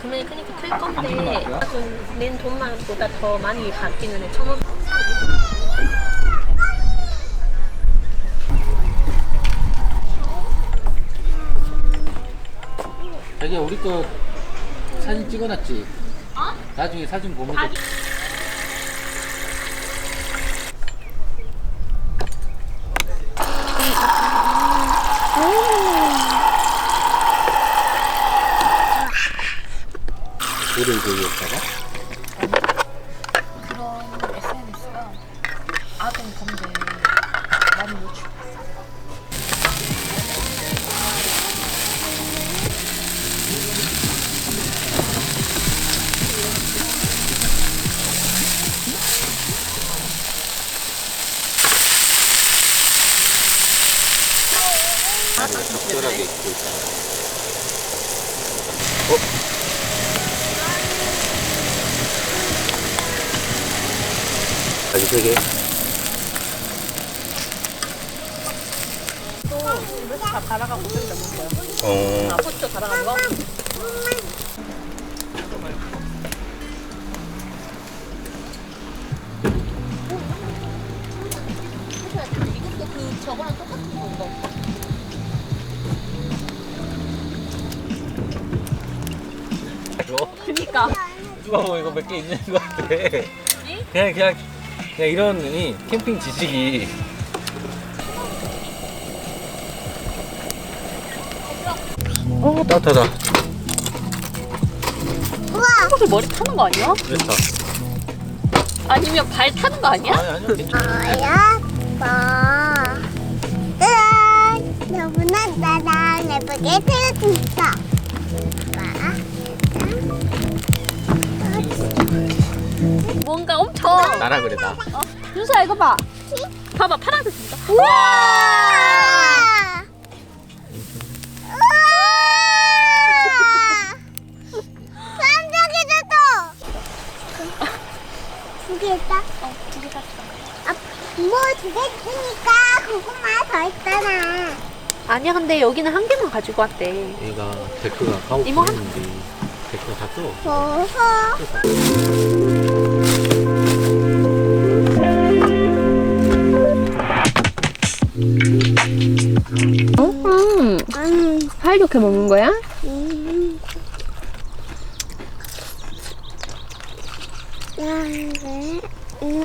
금액이 크니까 클 건데 좀낸 돈만보다 더 많이 받기는 해. 천 원. 자기야 우리 거 사진 찍어놨지? 어? 나중에 사진 보면 돼. 돌을 보였다가? 그런 SNS가 아동 범죄에 많이 노출됐어. 적절하게 입고 있잖아. 어? 아직 세 개? 또 집에서 다 갈아가고 좀 넘은 거야. 어. 아, 포스터 갈아간 거? 이것도 그 저거랑 똑같은 건가? 그니까. 누가 뭐 이거 몇 개 있는 것 같아. 그냥 그냥 그냥 이런 이 캠핑 지식이 어 따뜻하다. 한국에 머리 타는 거 아니야? 됐다. 아니면 발 타는 거 아니야? 아니 아니요 괜찮아. 아빠. 으아, 너무나 나랑 예쁘게 태어났어. 뭔가 엄청. 나라 그래 나. 어, 윤서야 이거 봐. 봐봐 파란색 진짜. 우와! 우와! 깜짝이다 두개 있다. 어, 두개 샀어. 아, 뭐두 개 있으니까 고구마 더 있잖아. 아니야 근데 여기는 한 개만 가지고 왔대. 얘가 데크가 가고 이모 있는데 데크가 다 써. 어허. 음, 사이좋게 먹는 거야? 음. 야, 네. 음.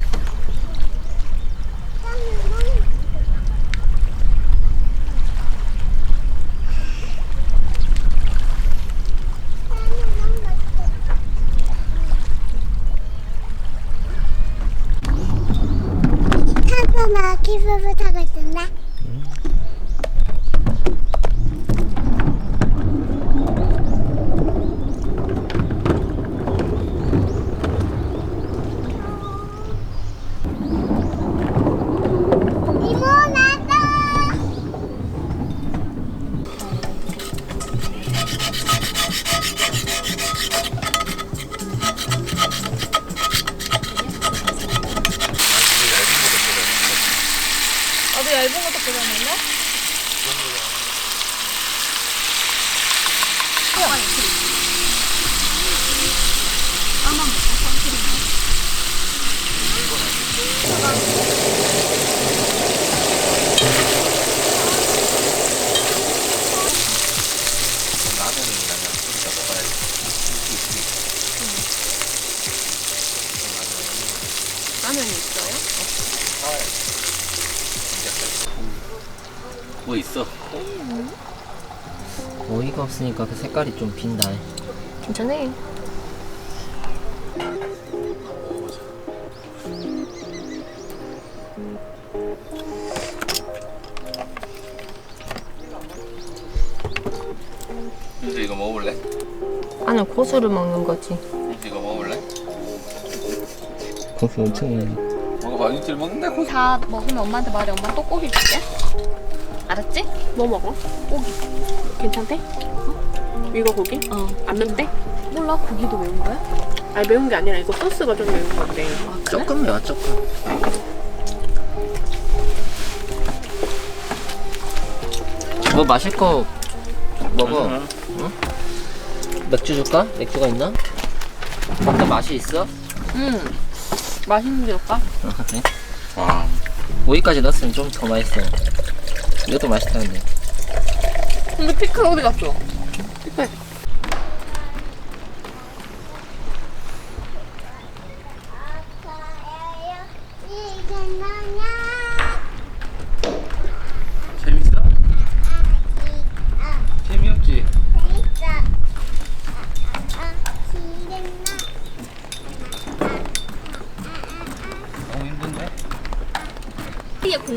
타서나 기부부 타고 있던데. 이모 나다. 나도 얇은 것도 끓여놨네. 라면이 나면 진짜 먹어야지. 라면이 있어요? 뭐 있 어? 어이가 없으니까 그 색깔이 좀 빈다. 괜찮아. 윤수 이거 먹어볼래? 아니 고수를 먹는 거지. 윤수 이거 먹어볼래? 고수 엄청 많이. 먹어봐 윤수 먹는다 고수. 다 먹으면 엄마한테 말해. 엄마 또 고기 줄게. 알았지? 뭐 먹어? 고기. 괜찮대? 이거 고기? 어. 안 맵대? 몰라 고기도 매운 거야? 아니 매운 게 아니라 이거 소스가 좀 매운 건데 아 그래? 조금 매워 조금. 뭐 마실 거 먹어. 응? 맥주 줄까? 맥주가 있나? 어떤 맛이 있어? 음 맛있는 게 올까? 그래? 와. 오이까지 넣었으면 좀 더 맛있어. 이것도 맛있다는데. 근데 피클 어디 갔어?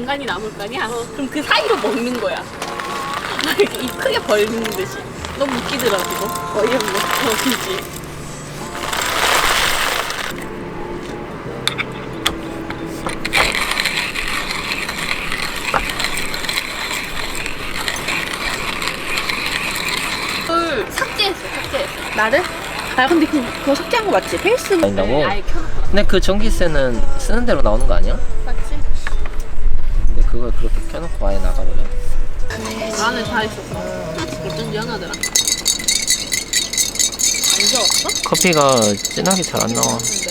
공간이 남을 거 아니야? 그럼 그 사이로 먹는 거야. 막 이렇게 입 크게 벌리는 듯이. 너무 웃기더라고, 이거. 어이없네. 어, 그지? 을 삭제했어, 삭제했어. 나를? 아 근데 그, 그거 삭제한 거 맞지? 페이스북 아니라고? 아예 켜놓고 근데 그 전기세는 쓰는 대로 나오는 거 아니야? 근데 그걸 그렇게 켜놓고 아예 나가버려? 안에 다 있었어. 어쩐지 하나더라. 안 좋았어? 커피가 진하게 잘 안 나와. 귀여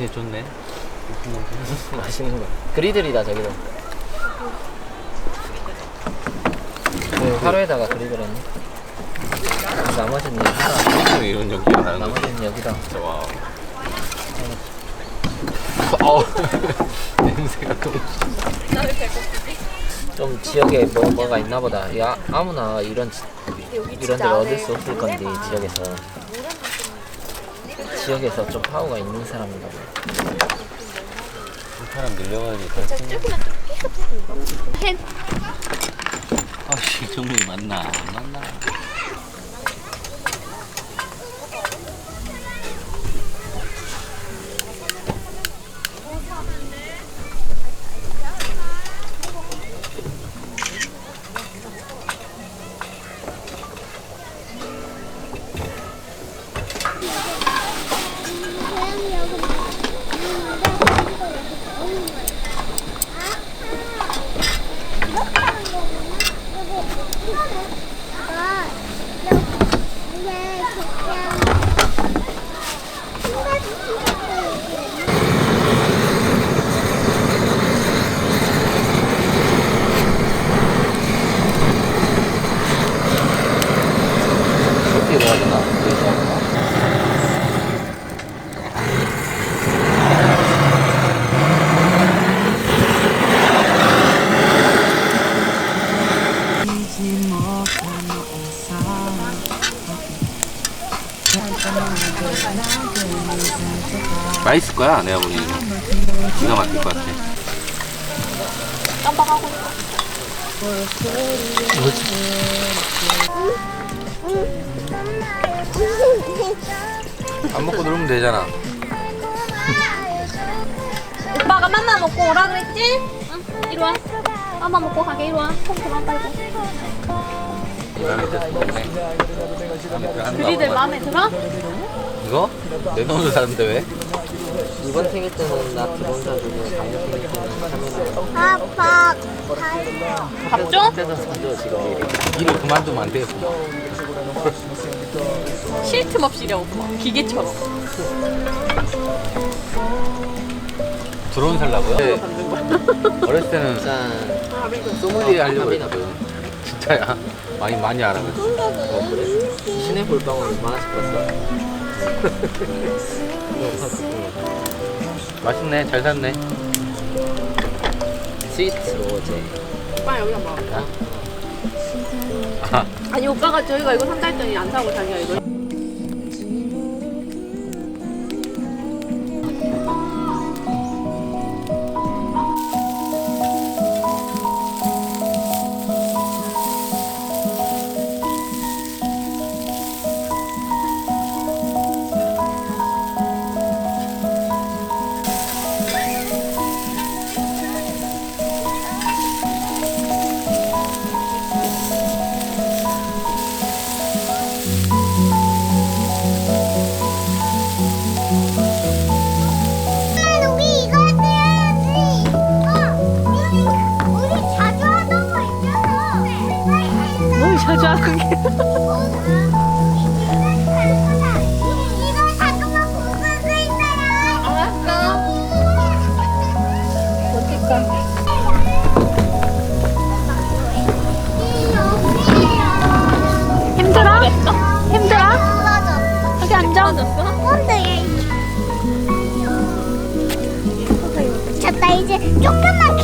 냄새 좋네. 맛있는 거. 그리들이다 저기도. 그 하루에다가 그리들 했네. 아, 나머지는 여기다. 이런 나는 거지. 나머지는 여기다. 와. 어우. 냄새가 너무. 좀 지역에 뭐 뭐가 있나 보다. 야 아무나 이런 지- 이런 데를 얻을 수 없을 건데 지역에서 지역에서 좀 파워가 있는 사람인가 보다. 사람 늘려가지고. 햄 아씨, 정국이 맞나? 안 맞나? 어떻게 넣어야 되나? 여기서. 맛있을 거야, 내가 보기에는. 기가 막힐 것 같아. 깜빡하고 안 먹고 놀면 되잖아. 오빠가 맘마 먹고 오라 그랬지? 응 이리 와 맘마 먹고 가게 이리 와통 그만 빨고. 그리들 마음에 들어? 이거? 내 돈으로 사는데 왜? 이번 생일 때는 나 기본 사주고 다음 생일 때는 카메라 아빠 달려. 밥 줘? 떼서 사줘 지금 미리. 일을 그만두면 안 돼. 쉴틈 없이 막 기계처럼 드론 살라고요? 네. 어렸을 때는 짠. 소믈리에 하려고. 했거든. 진짜야. 많이 많이 알아가지고. 어 그래? 신의 볼방울 얼마나 싶었어? 맛있네. 잘 샀네. 스위트 로제. 오빠 여기다 먹어. 아, 아니 오빠가 저희가 이거 산다 했더니 안 사고 자기가 이거 힘들어? 힘들어? 부러졌어. 여기 앉아. 뭔데? 잤다 이제 조금만